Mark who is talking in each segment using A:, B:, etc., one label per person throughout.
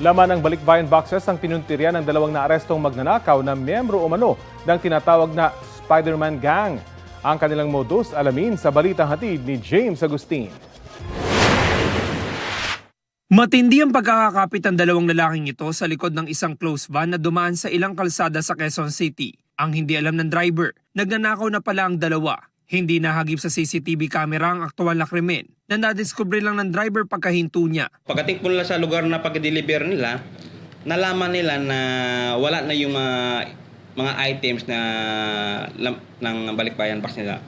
A: Laman ng balikbayan boxes ang pinuntirya ng dalawang naarestong magnanakaw na miyembro umano ng tinatawag na Spider-Man Gang. Ang kanilang modus alamin sa balitang hatid ni James Agustin.
B: Matindi ang pagkakakapit ng dalawang lalaking ito sa likod ng isang close van na dumaan sa ilang kalsada sa Quezon City. Ang hindi alam ng driver, nagnanakaw na pala ang dalawa. Hindi nahagip sa CCTV camera ang aktual na krimen na nadiskubre lang ng driver pagkahinto niya.
C: Pagdating po nila sa lugar na pag-deliver nila, nalaman nila na wala na yung mga, mga items na lam, ng balikbayan box nila.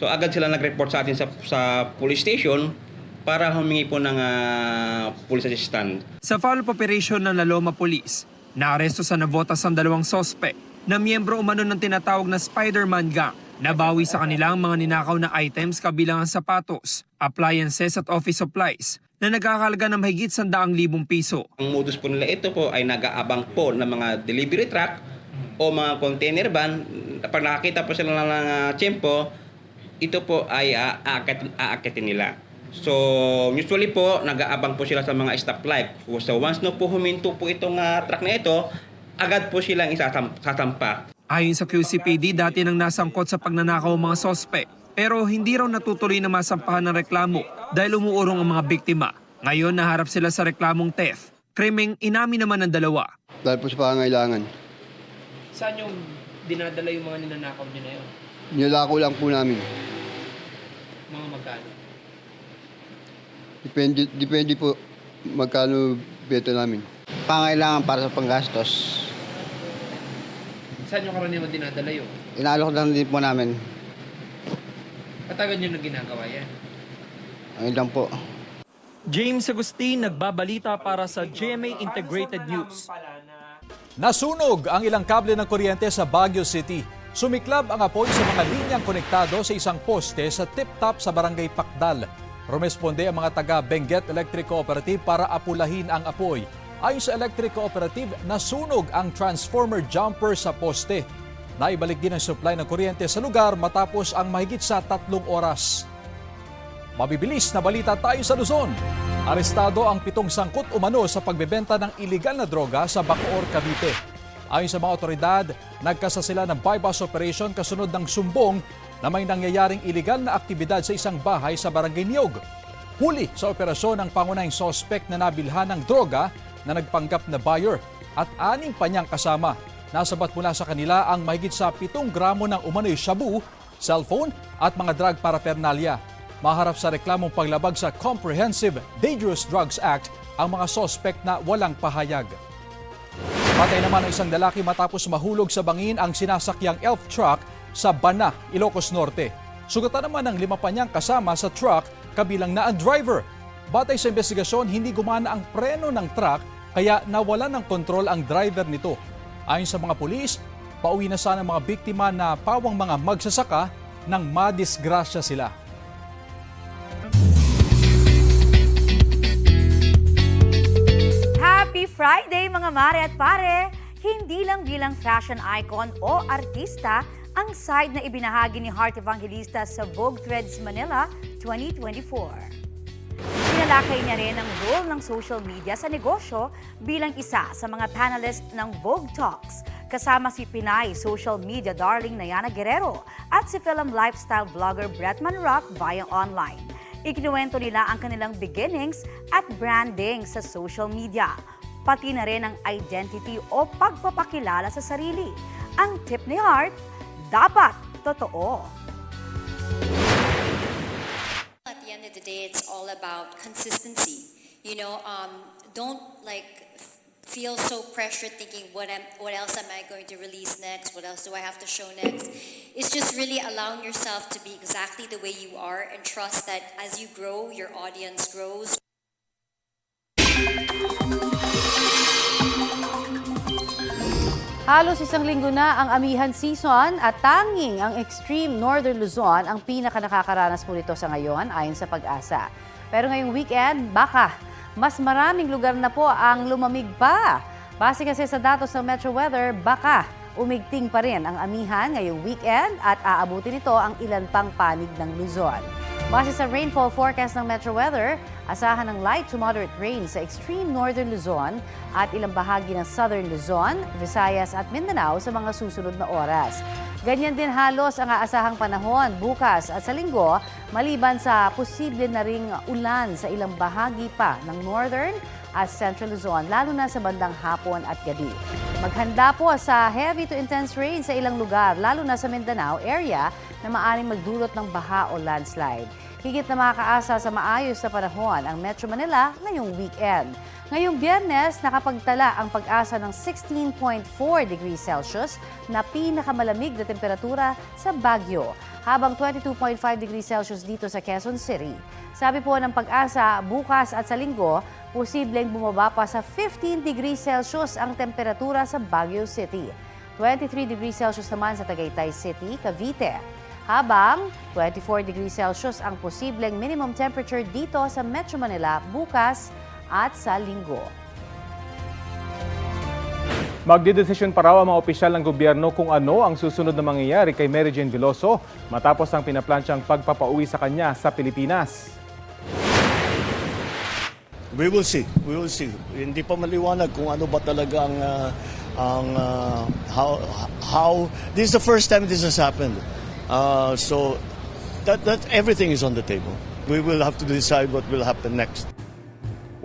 C: So agad sila nag-report sa atin sa, sa police station para humingi po ng ah, police assistant.
B: Sa follow-up operation ng Laloma Police, naaresto sa Navotas ang dalawang sospek na miyembro umano ng tinatawag na Spider-Man Gang. Nabawi sa kanila ang mga ninakaw na items kabilang ang sapatos, appliances at office supplies na nagkakalaga ng mahigit 100,000 piso.
C: Ang modus po nila ito po ay nag-aabang po ng mga delivery truck o mga container van. Pag nakakita po sila ng uh, tiyempo, ito po ay uh, aakit, aakitin nila. So, usually po, nag-aabang po sila sa mga stoplight. So, once no po huminto po itong uh, truck na ito, agad po silang isasampa.
B: Ayon sa QCPD, dati nang nasangkot sa pagnanakaw ang mga sospek. Pero hindi raw natutuloy na masampahan ng reklamo dahil umuurong ang mga biktima. Ngayon naharap sila sa reklamong theft. Krimeng inamin naman ng dalawa.
D: Dahil po sa pangangailangan.
B: Saan yung dinadala yung mga ninanakaw niyo na yun?
D: Nilako lang po namin.
B: Mga magkano?
D: Depende, depende po magkano beto namin.
E: pangailangan para sa panggastos.
B: Saan yung karaniwan dinadala yun?
E: Inaalok lang din po namin.
B: Katagal nyo na ginagawa yan?
E: Ayun lang po.
B: James Agustin, nagbabalita para sa GMA Integrated News.
F: Nasunog ang ilang kable ng kuryente sa Baguio City. Sumiklab ang apoy sa mga linyang konektado sa isang poste sa tip-top sa barangay Pakdal. Rumesponde ang mga taga Benguet Electric Cooperative para apulahin ang apoy. Ayon sa Electric Cooperative, nasunog ang transformer jumper sa poste. Naibalik din ang supply ng kuryente sa lugar matapos ang mahigit sa tatlong oras. Mabibilis na balita tayo sa Luzon. Arestado ang pitong sangkot umano sa pagbebenta ng iligal na droga sa Bacoor, Cavite. Ayon sa mga otoridad, nagkasa sila ng bypass operation kasunod ng sumbong na may nangyayaring iligal na aktibidad sa isang bahay sa Barangay Niyog. Huli sa operasyon ang pangunahing sospek na nabilhan ng droga na nagpanggap na buyer at aning pa niyang kasama. Nasabat mula sa kanila ang mahigit sa 7 gramo ng umano'y shabu, cellphone at mga drug paraphernalia. Maharap sa reklamong paglabag sa Comprehensive Dangerous Drugs Act ang mga sospek na walang pahayag. Patay naman ang isang lalaki matapos mahulog sa bangin ang sinasakyang elf truck sa Bana, Ilocos Norte. Sugatan naman ng lima pa niyang kasama sa truck kabilang na ang driver. Batay sa investigasyon, hindi gumana ang preno ng truck kaya nawala ng kontrol ang driver nito. Ayon sa mga pulis, pauwi na sana mga biktima na pawang mga magsasaka nang madisgrasya sila.
G: Happy Friday mga mare at pare! Hindi lang bilang fashion icon o artista ang side na ibinahagi ni Heart Evangelista sa Vogue Threads Manila 2024. Pinalakay niya rin ang role ng social media sa negosyo bilang isa sa mga panelist ng Vogue Talks kasama si Pinay social media darling Nayana Guerrero at si film lifestyle vlogger Bretman Rock via online. Ikinuwento nila ang kanilang beginnings at branding sa social media, pati na rin ang identity o pagpapakilala sa sarili. Ang tip ni Heart, dapat totoo.
H: Of the day, it's all about consistency. You know, um, don't like f- feel so pressured thinking what am what else am I going to release next? What else do I have to show next? It's just really allowing yourself to be exactly the way you are and trust that as you grow, your audience grows.
I: Halos isang linggo na ang amihan season at tanging ang extreme northern Luzon ang pinaka nakakaranas po nito sa ngayon ayon sa pag-asa. Pero ngayong weekend, baka mas maraming lugar na po ang lumamig pa. Base kasi sa datos ng Metro Weather, baka umigting pa rin ang amihan ngayong weekend at aabutin nito ang ilan pang panig ng Luzon. Base sa rainfall forecast ng Metro Weather, Asahan ng light to moderate rain sa extreme northern Luzon at ilang bahagi ng southern Luzon, Visayas at Mindanao sa mga susunod na oras. Ganyan din halos ang aasahang panahon bukas at sa linggo, maliban sa posible na ring ulan sa ilang bahagi pa ng northern at central Luzon, lalo na sa bandang hapon at gabi. Maghanda po sa heavy to intense rain sa ilang lugar, lalo na sa Mindanao area na maaaring magdulot ng baha o landslide. Higit na makakaasa sa maayos na panahon ang Metro Manila ngayong weekend. Ngayong biyernes, nakapagtala ang pag-asa ng 16.4 degrees Celsius na pinakamalamig na temperatura sa Baguio, habang 22.5 degrees Celsius dito sa Quezon City. Sabi po ng pag-asa, bukas at sa linggo, posibleng bumaba pa sa 15 degrees Celsius ang temperatura sa Baguio City. 23 degrees Celsius naman sa Tagaytay City, Cavite. Habang 24 degrees Celsius ang posibleng minimum temperature dito sa Metro Manila bukas at sa linggo.
A: Magdidesisyon pa raw ang mga opisyal ng gobyerno kung ano ang susunod na mangyayari kay Mary Jane Veloso matapos ang pinaplansyang pagpapauwi sa kanya sa Pilipinas.
J: We will see. We will see. Hindi pa maliwanag kung ano ba talaga ang uh, ang uh, how how this is the first time this has happened. Uh, so that that everything is on the table. We will have to decide what will happen next.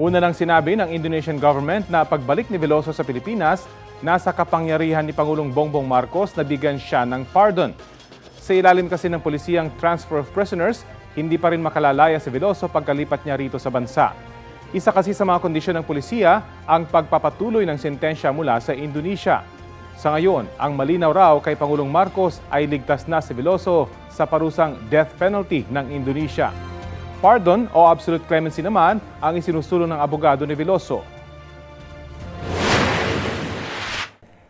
A: Una nang sinabi ng Indonesian government na pagbalik ni Veloso sa Pilipinas, nasa kapangyarihan ni Pangulong Bongbong Marcos na bigyan siya ng pardon. Sa ilalim kasi ng polisiyang transfer of prisoners, hindi pa rin makalalaya si Veloso pagkalipat niya rito sa bansa. Isa kasi sa mga kondisyon ng polisiya ang pagpapatuloy ng sentensya mula sa Indonesia. Sa ngayon, ang malinaw raw kay Pangulong Marcos ay ligtas na si Veloso sa parusang death penalty ng Indonesia. Pardon o absolute clemency naman ang isinusulong ng abogado ni Veloso.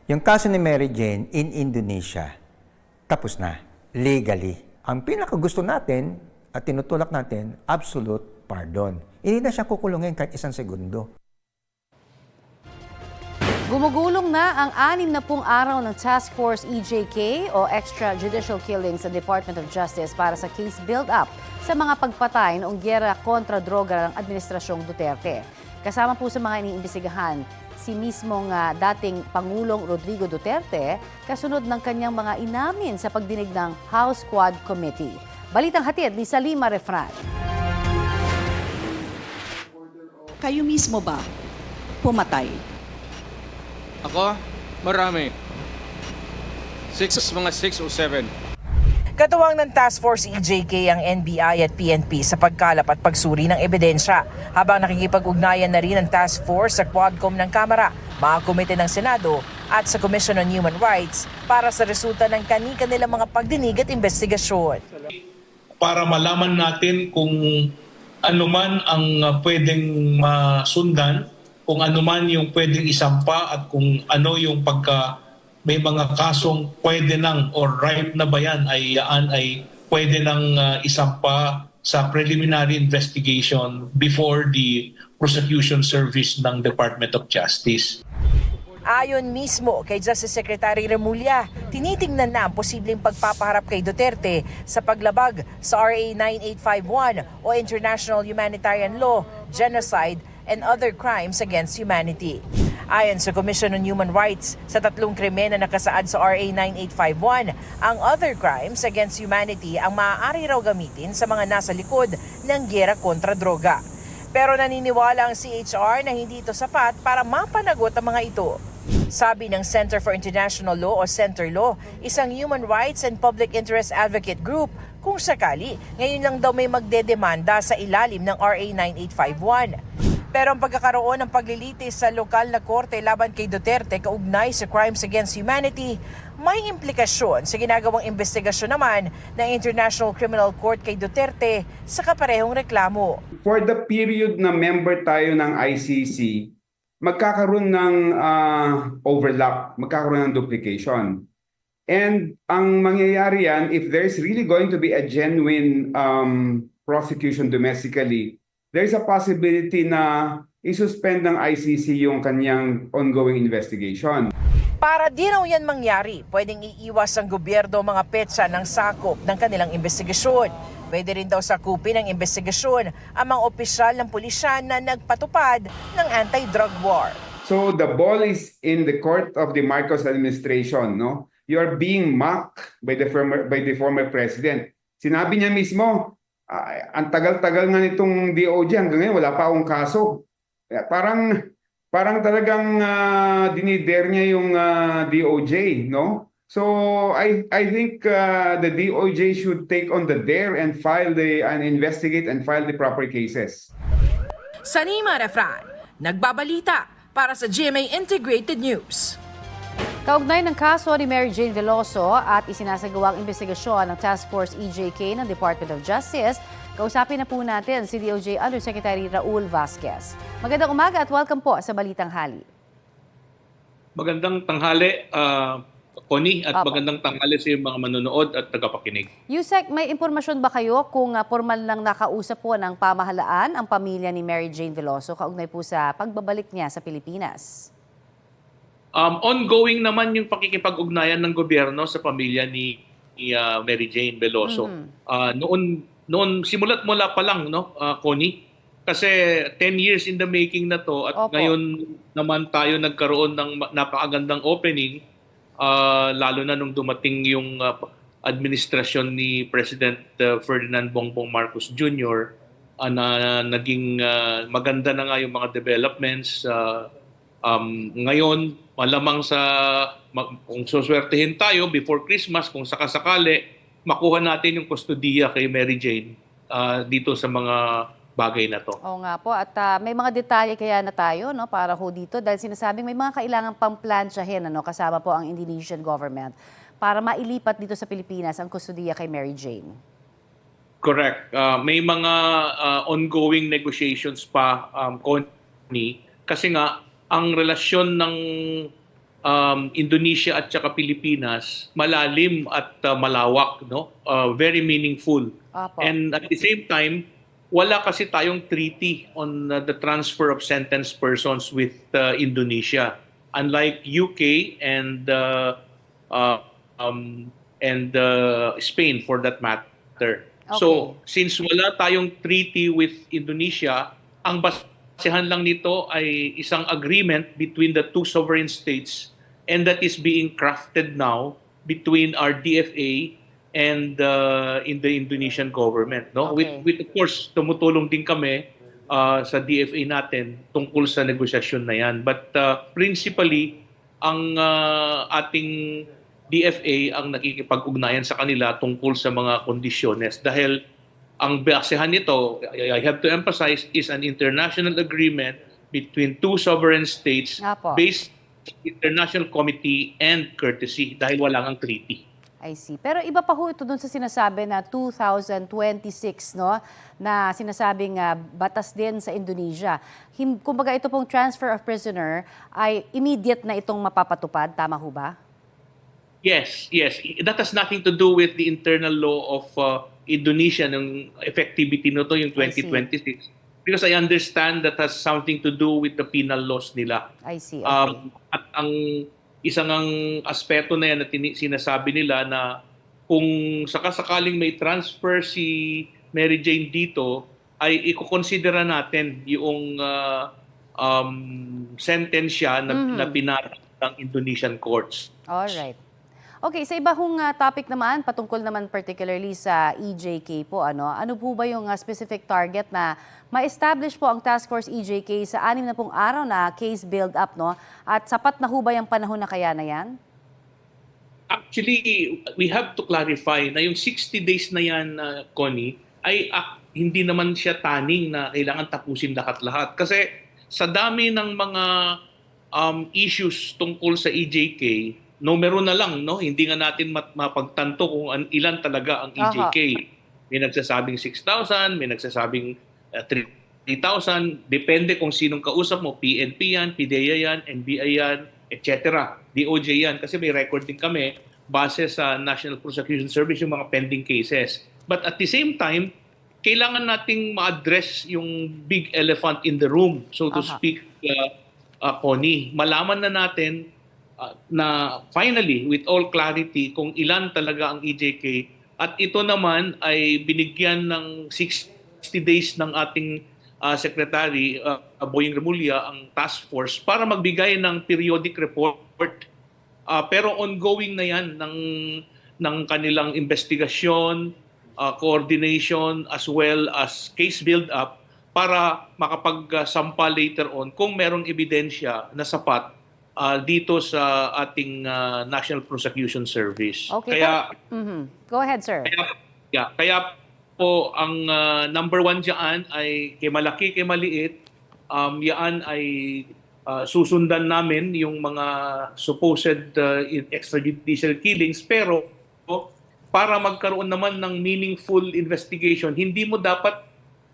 K: Yung kaso ni Mary Jane in Indonesia, tapos na, legally. Ang pinakagusto natin at tinutulak natin, absolute pardon. Hindi na siya kukulungin kahit isang segundo.
I: Gumugulong na ang anim na pung araw ng Task Force EJK o Extrajudicial Killings sa Department of Justice para sa case build-up sa mga pagpatay noong gyera kontra droga ng Administrasyong Duterte. Kasama po sa mga iniimbestigahan si mismong ah, dating Pangulong Rodrigo Duterte kasunod ng kanyang mga inamin sa pagdinig ng House Quad Committee. Balitang hatid ni Salima Refran.
L: Kayo mismo ba pumatay?
M: Ako, marami. Six, mga six o seven.
N: Katuwang ng Task Force EJK ang NBI at PNP sa pagkalap at pagsuri ng ebidensya habang nakikipag-ugnayan na rin ang Task Force sa Quadcom ng Kamara, mga komite ng Senado at sa Commission on Human Rights para sa resulta ng kani-kanilang mga pagdinig at investigasyon.
O: para malaman natin kung ano man ang pwedeng masundan, kung ano man yung pwedeng isampa at kung ano yung pagka may mga kasong pwede nang or ripe na ba yan ay yaan ay pwede nang uh, isampa sa preliminary investigation before the prosecution service ng Department of Justice.
N: Ayon mismo kay Justice Secretary Remulla, tinitingnan na ang posibleng pagpapaharap kay Duterte sa paglabag sa RA 9851 o International Humanitarian Law, Genocide, and Other Crimes Against Humanity. Ayon sa Commission on Human Rights, sa tatlong krimen na nakasaad sa RA 9851, ang other crimes against humanity ang maaari raw gamitin sa mga nasa likod ng gyera kontra droga. Pero naniniwala ang CHR na hindi ito sapat para mapanagot ang mga ito. Sabi ng Center for International Law o Center Law, isang human rights and public interest advocate group, kung sakali, ngayon lang daw may magdedemanda sa ilalim ng RA 9851. Pero ang pagkakaroon ng paglilitis sa lokal na korte laban kay Duterte kaugnay sa crimes against humanity, may implikasyon sa ginagawang investigasyon naman ng International Criminal Court kay Duterte sa kaparehong reklamo.
P: For the period na member tayo ng ICC, magkakaroon ng ah, overlap, magkakaroon ng duplication. And ang mangyayari yan, if there's really going to be a genuine um, prosecution domestically, there's a possibility na isuspend ng ICC yung kanyang ongoing investigation.
N: Para di raw yan mangyari, pwedeng iiwas ang gobyerno mga petsa ng sakop ng kanilang investigasyon. Pwede rin daw sakupin ng investigasyon ang mga opisyal ng pulisyan na nagpatupad ng anti-drug war.
P: So the ball is in the court of the Marcos administration, no? You are being mocked by the former by the former president. Sinabi niya mismo, ah, ang tagal-tagal nga nitong DOJ hanggang ngayon wala pa akong kaso. Kaya Parang parang talagang uh, dinider niya yung ah, DOJ, no? So I I think ah, the DOJ should take on the dare and file the and investigate and file the proper cases.
N: Sanima Refran, nagbabalita para sa GMA Integrated News.
I: Kaugnay ng kaso ni Mary Jane Veloso at isinasagawang investigasyon ng Task Force EJK ng Department of Justice, kausapin na po natin si DOJ Undersecretary Raul Vasquez. Magandang umaga at welcome po sa Balitang Hali.
M: Magandang tanghali, uh, Connie, at
I: Apo.
M: magandang tanghali sa mga manonood at tagapakinig.
I: Yusek, may impormasyon ba kayo kung ah, formal lang nakausap po ng pamahalaan ang pamilya ni Mary Jane Veloso kaugnay po sa pagbabalik niya sa Pilipinas?
M: Um, ongoing naman yung pakikipag-ugnayan ng gobyerno sa pamilya ni, ni uh, Mary Jane Veloso.
I: Mhm.
M: Uh, noon, noon simulat mula pa lang, no, uh, Connie? Kasi 10 years in the making na to at
I: Opo.
M: ngayon naman tayo nagkaroon ng napakagandang opening uh, lalo na nung dumating yung uh, administrasyon ni President uh, Ferdinand Bongbong Marcos Jr. uh, na naging uh, maganda na nga yung mga developments uh, um, ngayon malamang sa kung suswertehin tayo before Christmas kung sakasakali makuha natin yung kustodiya kay Mary Jane uh, dito sa mga bagay na to.
I: Oo nga po. At ah, may mga detalye kaya na tayo no, para ho dito dahil sinasabing may mga kailangan pang plansyahin ano, kasama po ang Indonesian government para mailipat dito sa Pilipinas ang kustudiya kay Mary Jane.
M: Correct. Uh, may mga uh, ongoing negotiations pa, um, Connie, kasi nga, ang relasyon ng um, Indonesia at saka Pilipinas malalim at uh, malawak, no? Uh, very meaningful.
I: Apo.
M: And at the same time, wala kasi tayong treaty on uh, the transfer of sentenced persons with uh, Indonesia. Unlike UK and uh, uh, um, and uh, Spain for that matter. So, since wala tayong treaty with Indonesia, ang basehan lang nito ay isang agreement between the two sovereign states and that is being crafted now between our DFA and uh, in the Indonesian government no? With
I: Okay.
M: with of course tumutulong din kami uh, sa DFA natin tungkol sa negosasyon na yan. But uh, principally ang uh, ating DFA ang nakikipag-ugnayan sa kanila tungkol sa mga kondisyones. Dahil ang basehan nito I have to emphasize is an international agreement between two sovereign states
I: Apo.
M: based on international committee and courtesy dahil wala ang treaty.
I: I see. Pero iba pa ho ito dun sa sinasabi na 2026, no? Na sinasabing ah, batas din sa Indonesia. Him, kumbaga ito pong transfer of prisoner ay immediate na itong mapapatupad. Tama ho ba?
M: Yes, yes. That has nothing to do with the internal law of uh, Indonesia ng effectivity nito yung
I: I see.
M: 2026. Because I understand that has something to do with the penal laws nila.
I: I see. Okay.
M: Um, at ang isang ang aspeto na yan na sinasabi nila na kung sakasakaling may transfer si Mary Jane dito, ay ikukonsidera natin yung uh, um, sentensya na,
I: Mhm.
M: na pinatag ng Indonesian courts.
I: Alright. Okay, sa iba hong ah, topic naman, patungkol naman particularly sa EJK po, ano, ano po ba yung ah, specific target na ma-establish po ang Task Force EJK sa anim na pong araw na case build-up, no? At sapat na ho ba yung panahon na kaya na yan?
M: Actually, we have to clarify na yung 60 days na yan, uh, Connie, ay ah, hindi naman siya taning na kailangan tapusin lahat-lahat. Kasi sa dami ng mga um, issues tungkol sa EJK, numero na lang, no? Hindi nga natin mapagtanto kung an- ilan talaga ang EJK. May nagsasabing 6,000, may nagsasabing uh, 3,000. Depende kung sinong kausap mo. PNP yan, PDEA yan, NBI yan, etc. DOJ yan. Kasi may record din kami base sa National Prosecution Service yung mga pending cases. But at the same time, kailangan nating ma-address yung big elephant in the room, so to
I: Aha.
M: speak, uh, uh, Connie. Malaman na natin uh, na finally, with all clarity, kung ilan talaga ang EJK At ito naman ay binigyan ng 60 days ng ating uh, Secretary uh, Boying Remulla ang task force para magbigay ng periodic report. Uh, pero ongoing na yan ng, ng kanilang investigasyon, uh, coordination, as well as case build-up para makapagsampa later on kung merong ebidensya na sapat uh, dito sa ating uh, National Prosecution Service.
I: Okay.
M: Kaya
I: Mhm. Go ahead, sir.
M: kaya, yeah, kaya po ang uh, number one dyan ay kay malaki, kay maliit, um, yan ay uh, susundan namin yung mga supposed uh, extrajudicial killings pero para magkaroon naman ng meaningful investigation, hindi mo dapat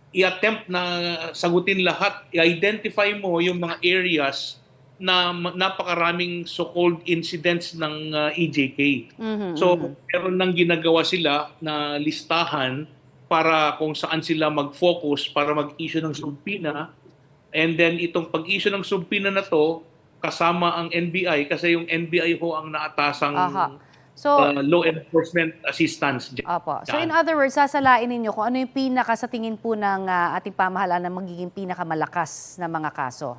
M: i-attempt na sagutin lahat. I-identify mo yung mga areas na napakaraming so-called incidents ng uh, EJK.
I: Mhm,
M: So,
I: mhm.
M: meron nang ginagawa sila na listahan para kung saan sila mag-focus para mag-issue ng subpoena. And then itong pag-issue ng subpoena na to, kasama ang NBI kasi yung NBI ho ang naatasang
I: Aha. So,
M: uh, law enforcement assistance. dyan.
I: Apo. So in other words, sasalain ninyo kung ano yung pinaka sa tingin po ng ah, ating pamahalaan na magiging pinakamalakas na mga kaso.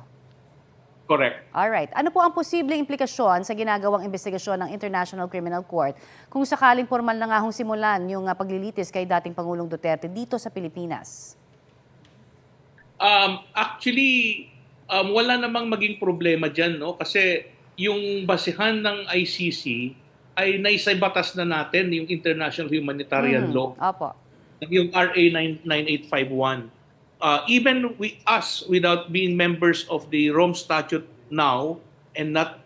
M: Correct.
I: Alright. Ano po ang posibleng implikasyon sa ginagawang investigasyon ng International Criminal Court kung sakaling formal na nga hong simulan yung ah, paglilitis kay dating Pangulong Duterte dito sa Pilipinas?
M: Um, actually, um, wala namang maging problema dyan, no? Kasi yung basihan ng ICC ay naisay batas na natin yung International Humanitarian
I: Mhm.
M: Law,
I: Opo.
M: yung RA 9- 9851. Uh, even we, us, without being members of the Rome Statute now and not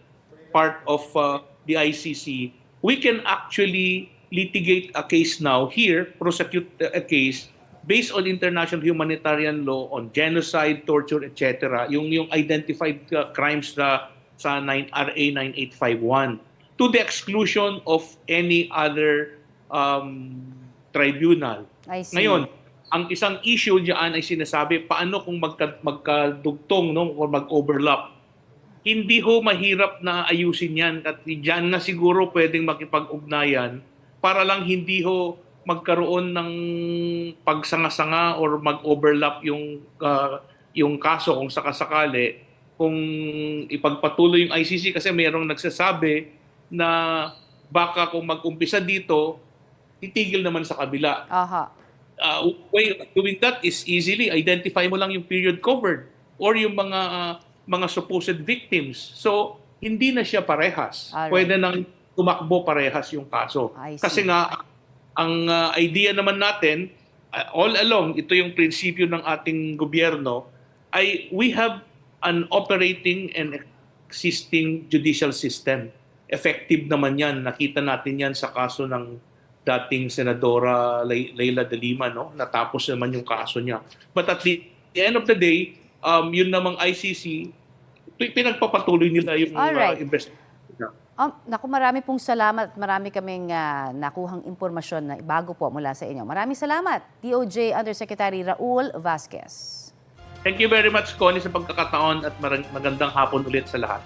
M: part of uh, the ICC, we can actually litigate a case now here, prosecute a case based on international humanitarian law on genocide, torture, etc. Yung yung identified uh, crimes na sa 9 RA 9851 to the exclusion of any other um, tribunal.
I: I see.
M: Ngayon, ang isang issue diyan ay sinasabi paano kung magka, magkadugtong no or mag-overlap. Hindi ho mahirap na ayusin yan at diyan na siguro pwedeng makipag-ugnayan para lang hindi ho magkaroon ng pagsanga-sanga or mag-overlap yung ah, yung kaso kung sakasakali kung ipagpatuloy yung ICC kasi mayroong nagsasabi na baka kung mag-umpisa dito titigil naman sa kabila
I: Aha.
M: Uh, way of doing that is easily identify mo lang yung period covered or yung mga uh, mga supposed victims. So, hindi na siya parehas.
I: Alright.
M: Pwede nang tumakbo parehas yung kaso. Kasi nga, ang uh, idea naman natin, uh, all along, ito yung prinsipyo ng ating gobyerno, ay we have an operating and existing judicial system. Effective naman yan. Nakita natin yan sa kaso ng dating Senadora Leila de Lima, no? Natapos naman yung kaso niya. But at the, end of the day, um, yun namang ICC, pi- pinagpapatuloy nila yung uh,
I: Alright.
M: investigation.
I: Um, naku, marami pong salamat. at Marami kaming ah, nakuhang impormasyon na bago po mula sa inyo. Maraming salamat, DOJ Undersecretary Raul Vasquez.
M: Thank you very much, Connie, sa pagkakataon at magandang hapon ulit sa lahat.